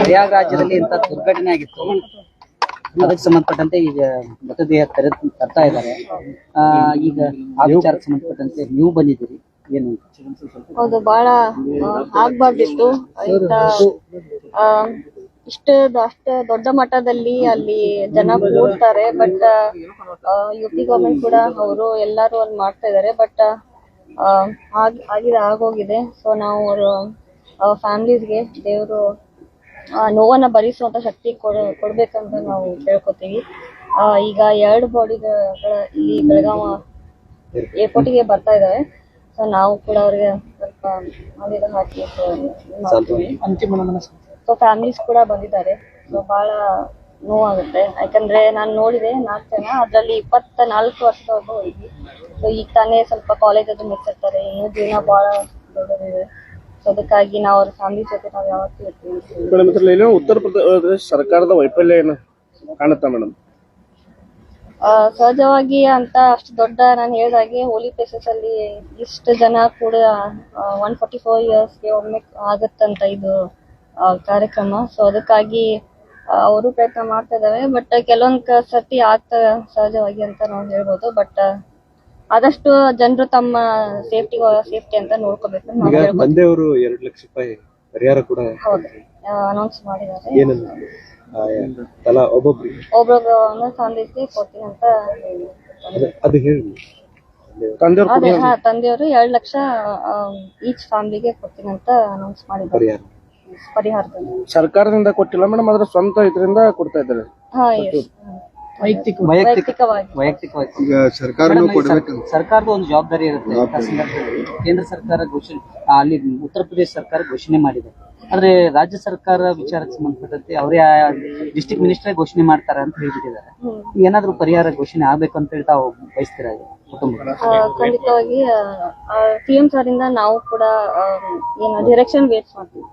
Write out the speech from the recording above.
ಪ್ರಯಾಗ್ರಾಜ್ಯದಲ್ಲಿ ಇಂತ ದುರ್ಘಟನೆ ಆಗಿತ್ತು. ಅದಕ್ಕೆ ಸಂಬಂಧಪಟ್ಟಂತೆ ಈಗ ಮೃತದೇಹ ತರ ತರ್ತಾ ಇದ್ದಾರೆ. ಆ, ಈಗ ಆ ವಿಚಾರಕ್ಕೆ ಸಂಬಂಧಪಟ್ಟಂತೆ ನೀವು ಬಂದಿದ್ದೀರಿ. ಏನು? ಹೌದು ಬಹಳ ಆಗ್ಬಾರ್ದಿತ್ತು. ಇಷ್ಟು ಆ, ಇಷ್ಟ ಅಷ್ಟ ದೊಡ್ಡ ಮಟ್ಟದಲ್ಲಿ ಅಲ್ಲಿ ಜನ ಕೂಡ್ತಾರೆ ಬಟ್ ಯು ಪಿ ಗವರ್ಮೆಂಟ್ ಕೂಡ ಅವರು ಎಲ್ಲರೂ ಅಲ್ಲಿ ಮಾಡ್ತಾ ಇದಾರೆ ಬಟ್ ಆಗಿದೆ ಆಗೋಗಿದೆ. ಸೊ ನಾವು ಅವರು ಫ್ಯಾಮಿಲೀಸ್ಗೆ ದೇವರು ನೋವನ್ನ ಭರಿಸುವಂತ ಶಕ್ತಿ ಕೊಡ ಕೊಡ್ಬೇಕಂತ ನಾವು ಕೇಳ್ಕೊತೀವಿ. ಆ, ಈಗ ಎರಡು ಬಾಡಿಗಳ ಇಲ್ಲಿ ಬೆಳಗಾವ ಏರ್ಪೋರ್ಟಿಗೆ ಬರ್ತಾ ಇದಾವೆ. ಸೊ ನಾವು ಕೂಡ ಅವ್ರಿಗೆ ಸ್ವಲ್ಪ ಮಾಡಿದ ಹಾಕಿ ಸೊ ಫ್ಯಾಮಿಲೀಸ್ ಕೂಡ ಬಂದಿದ್ದಾರೆ. ಸೊ ಬಹಳ ನೋವಾಗುತ್ತೆ. ಯಾಕಂದ್ರೆ ನಾನು ನೋಡಿದೆ ನಾಲ್ಕು ಜನ ಅದ್ರಲ್ಲಿ ಇಪ್ಪತ್ತ ನಾಲ್ಕು ವರ್ಷದ ಒಬ್ಬ ಹುಡುಗಿ. ಸೊ ಈಗ ತಾನೇ ಸ್ವಲ್ಪ ಕಾಲೇಜ್ ಅದು ಮುಗಿಸಿರ್ತಾರೆ. ಇನ್ನೂ ಜೀವನ ಬಹಳ ದೊಡ್ಡದಿದೆ. ಸೊ ಅದಕ್ಕಾಗಿ ನಾವು ಅವ್ರ ಫ್ಯಾಮಿಲಿ ಜೊತೆ ನಾವು ಯಾವತ್ತೂ ಇರ್ತೀವಿ ಅಂತ ಹೇಳಿ. ಮೇಡಮ್ ಇದ್ರಲ್ಲಿ ಏನೋ ಉತ್ತರ ಪ್ರದೇಶ ಸರ್ಕಾರದ ವೈಫಲ್ಯ ಏನು ಕಾಣುತ್ತಾ ಮೇಡಮ್? ಆ, ಸಹಜವಾಗಿ ಅಂತ ಅಷ್ಟು ದೊಡ್ಡ ನಾನು ಹೇಳಿದಾಗೆ ಹೋಲಿ ಪ್ಲೇಸಸ್ ಅಲ್ಲಿ ಇಷ್ಟು ಜನ ಕೂಡ ಒನ್ ಫಾರ್ಟಿ ಫೋರ್ ಇಯರ್ಸ್ಗೆ ಒಮ್ಮೆ ಆಗತ್ತಂತ ಇದು ಆ, ಕಾರ್ಯಕ್ರಮ. ಸೊ ಅದಕ್ಕಾಗಿ ಅವರು ಪ್ರಯತ್ನ ಮಾಡ್ತಾ ಇದಾವೆ ಬಟ್ ಕೆಲವೊಂದ್ ಕ- ಸರ್ತಿ ಆಗ್ತಾ ಸಹಜವಾಗಿ ಅಂತ ನಾವು ಹೇಳ್ಬೋದು. ಬಟ್ ಆದಷ್ಟು ಜನರು ತಮ್ಮ ಸೇಫ್ಟಿ ಸೇಫ್ಟಿ ಅಂತ ನೋಡ್ಕೋಬೇಕು. ಅಂತ ನಾವು ಈಗ ಹೇಳ್ಬೋದು. ತಂದೆಯವರು ಎರಡು ಲಕ್ಷ ರೂಪಾಯಿ ಪರಿಹಾರ ಕೂಡ ಹೌದು. ಅನೌನ್ಸ್ ಮಾಡಿದ್ದಾರೆ. ಏನನ್ನ ಆ, ತಲಾ ಒಬ್ಬೊಬ್ರಿಗೆ ಒಬ್ರೊಬ್ಬ ಒಂದೊಂದು ಫ್ಯಾಮಿಲಿಸ್ಗೆ ಕೊಡ್ತೀನಿ ಅಂತ. ಅದು- ಅದು ಹೇಳಿ. ತಂದೆಯವ್ರು ಅದೇ ಹಾ ತಂದೆಯವರು ಎರಡ್ ಲಕ್ಷ ಈಚ್ ಫ್ಯಾಮಿಲಿಗೆ ಕೊಡ್ತೀನಿ ಅಂತ ಅನೌನ್ಸ್ ಮಾಡಿದ್ದಾರೆ. ಪರಿಹಾರ. ಪರಿಹಾರದಲ್ಲಿ. ಸರ್ಕಾರದಿಂದ ಕೊಟ್ಟಿಲ್ಲ ಮೇಡಮ್ ಅದ್ರ ಸ್ವಂತ ಇದರಿಂದ ಕೊಡ್ತಾ ಇದ್ದಾರೆ. ಹಾ ಎಸ್ ವೈಯಕ್ತಿಕ ವೈಯಕ್ತಿಕವಾಗಿ. ವೈಯಕ್ತಿಕವಾಗಿ. ಈಗ ಸರ್ಕಾರನೂ ಕೊಡ್ಬೇಕಂತ ಸರ್ಕಾರದ ಒಂದು ಜವಾಬ್ದಾರಿ ಇರುತ್ತೆ. ಕೇಂದ್ರ ಸರ್ಕಾರ ಘೋಷಣೆ ಅಲ್ಲಿ ಉತ್ತರ ಪ್ರದೇಶ ಸರ್ಕಾರ ಘೋಷಣೆ ಮಾಡಿದೆ. ಆದ್ರೆ ರಾಜ್ಯ ಸರ್ಕಾರ ವಿಚಾರಕ್ಕೆ ಸಂಬಂಧಪಟ್ಟಂತೆ ಅವರೇ ಡಿಸ್ಟ್ರಿಕ್ಟ್ ಮಿನಿಸ್ಟರ್ ಘೋಷಣೆ ಮಾಡ್ತಾರೆ ಅಂತ ಹೇಳ್ಬಿಟ್ಟಿದ್ದಾರೆ. ಏನಾದ್ರೂ ಪರಿಹಾರ ಘೋಷಣೆ ಆಗ್ಬೇಕು ಅಂತ ಹೇಳಿ ತಾವು ಬಯಸ್ತೀರಾ ಖಂಡಿತವಾಗಿ ಸಿ ಎಂ ಸರ್ ಇಂದ ನಾವು ಕೂಡ ಏನು ಡೈರೆಕ್ಷನ್ ವೇಟ್ ಮಾಡ್ತೀವಿ.